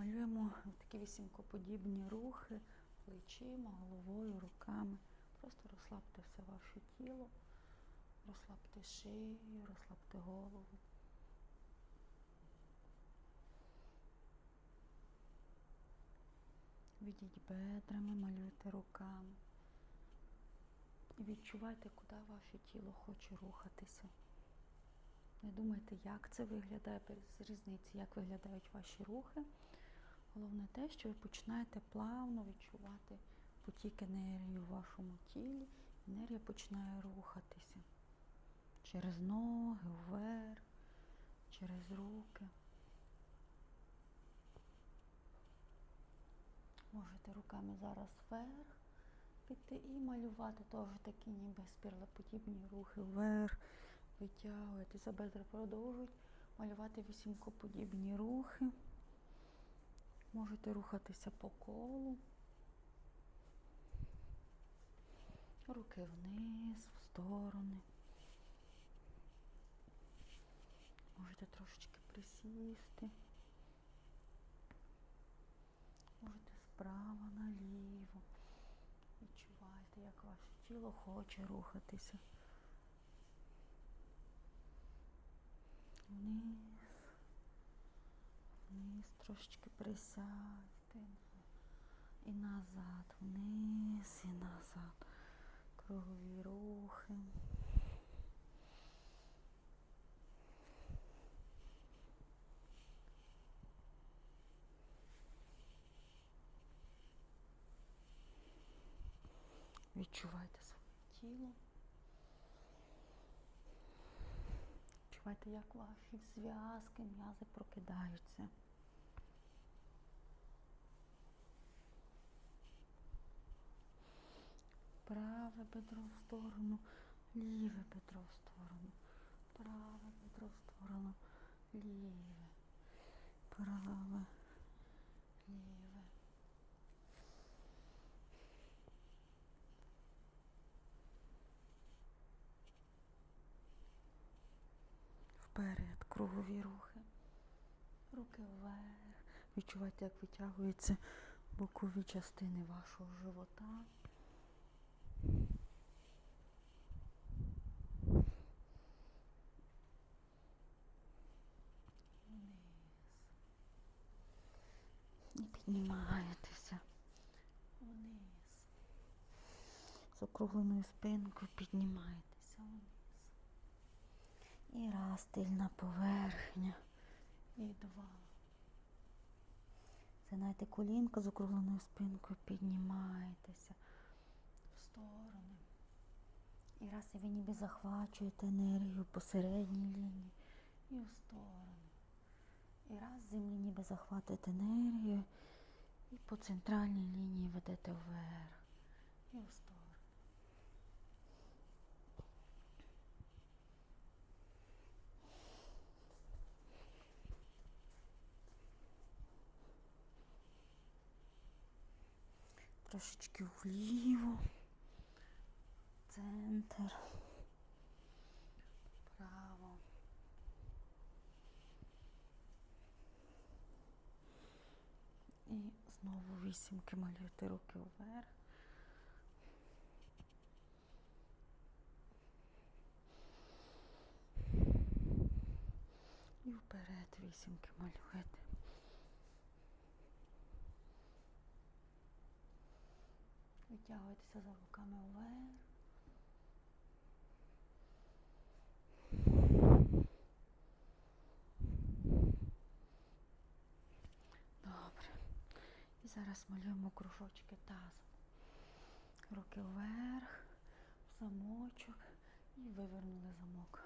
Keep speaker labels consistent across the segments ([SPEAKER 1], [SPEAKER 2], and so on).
[SPEAKER 1] Малюємо такі вісімкоподібні рухи плечима, головою, руками. Просто розслабте все ваше тіло, розслабте шию, розслабте голову. Відіть бедрами, малюйте руками. І відчувайте, куди ваше тіло хоче рухатися. Не думайте, як це виглядає, без різниці, як виглядають ваші рухи. Головне те, що ви починаєте плавно відчувати потік енергії у вашому тілі. Енергія починає рухатися через ноги, вверх, через руки. Можете руками зараз вверх піти і малювати теж такі ніби спірлоподібні рухи вверх, витягуєте бедра, продовжують малювати вісімкоподібні рухи. Можете рухатися по колу. Руки вниз, в сторони. Можете трошечки присісти. Можете справа наліво. Відчувайте, як ваше тіло хоче рухатися. Вниз, вниз, трошечки присядьте. І назад, вниз і назад. Кругові рухи. Відчувайте своє тіло. Відчувайте, як ваші зв'язки, м'язи прокидаються. Праве бедро в сторону, ліве бедро в сторону, праве бедро в сторону, ліве, праве, ліве. Вперед, кругові рухи. Руки вверх. Відчувайте, як витягуються бокові частини вашого живота. Піднімаєтеся. Вниз. З округленою спинкою піднімаєтеся вниз. І раз тильна поверхня. І два. Згинайте колінка з округленою спинкою, піднімаєтеся в сторони. І раз і ви ніби захвачуєте енергію по середній лінії і в сторони. І раз з землі ніби захватуєте енергію і по центральній лінії ведете вверх. І в сторону. Трошечки вліво, центр, вправо. І знову вісімки малюєте руки вверх. І вперед вісімки малюєте. Витягуйтеся за руками вверх. Добре. І зараз малюємо кружочки тазом. Руки вверх, в замочок і вивернули замок.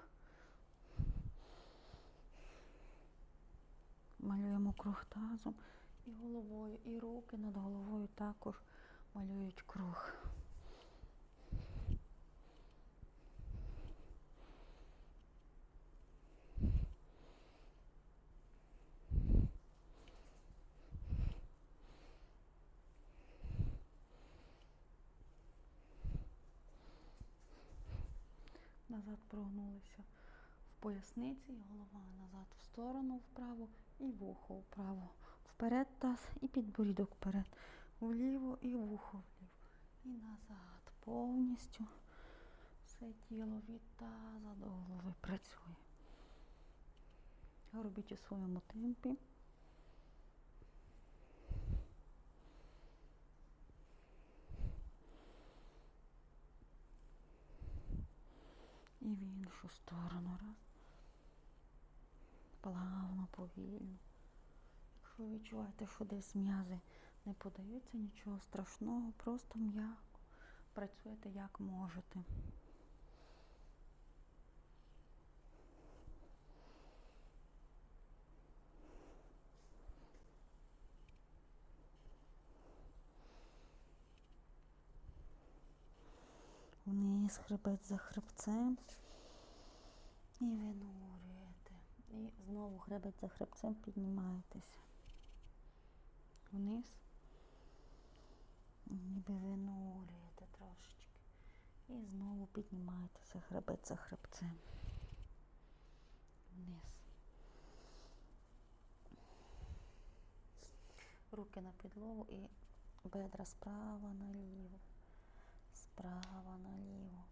[SPEAKER 1] Малюємо круг тазом і головою, і руки над головою також малюють круг. Назад прогнулися в поясниці, голова назад в сторону вправо і вухо вправо Вперед таз і підборідок вперед. Вліво і вухо вліво. І назад. Повністю все тіло від таза до голови працює. Робіть у своєму темпі. І в іншу сторону. Раз. Плавно, повільно. Якщо відчуваєте, що десь м'язи не подаються, нічого страшного, просто м'яко. Працюєте як можете. Вниз хребет за хребцем. І винурюєте. І знову хребет за хребцем піднімаєтеся. Вниз. Ніби винурюєте трошечки. І знову піднімаєтеся хребет за хребцем. Вниз. Руки на підлогу і бедра справа наліво. Справа наліво.